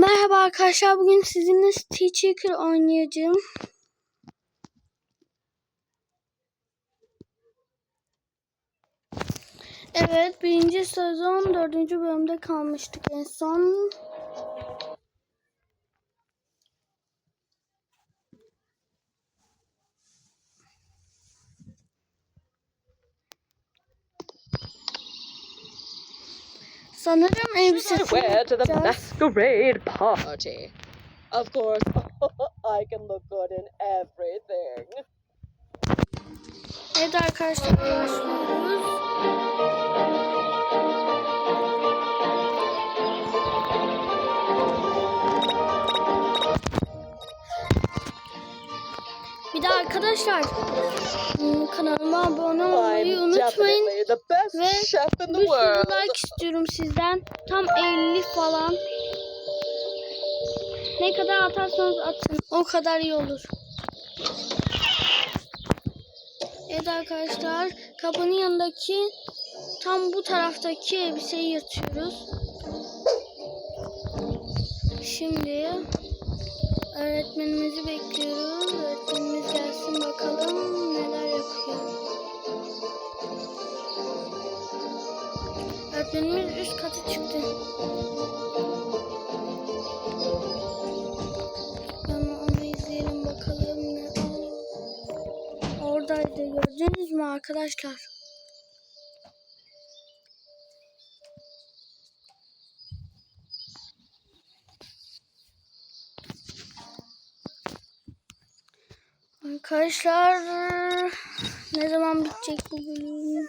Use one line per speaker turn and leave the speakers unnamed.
Merhaba arkadaşlar. Bugün sizinle Teacher oynayacağım. Evet, birinci sezon dördüncü bölümde kalmıştık en son. Sanırım elbise
Should I wear to the
yapacağız.
masquerade party? Of course, I can look good in everything.
Evet arkadaşlar başlıyoruz. Bir de arkadaşlar hmm, kanalıma abone olmayı unutmayın. Ve Bir sürü like istiyorum sizden. Tam 50 falan. Ne kadar atarsanız atın. O kadar iyi olur. Evet arkadaşlar. Kapının yanındaki tam bu taraftaki elbiseyi yatıyoruz. Şimdi öğretmenimizi bekliyoruz. Öğretmenimiz üst kata çıktı. Ama onu izleyelim bakalım ne. Oradaydı gördünüz mü arkadaşlar? Arkadaşlar ne zaman bitecek bu bölüm?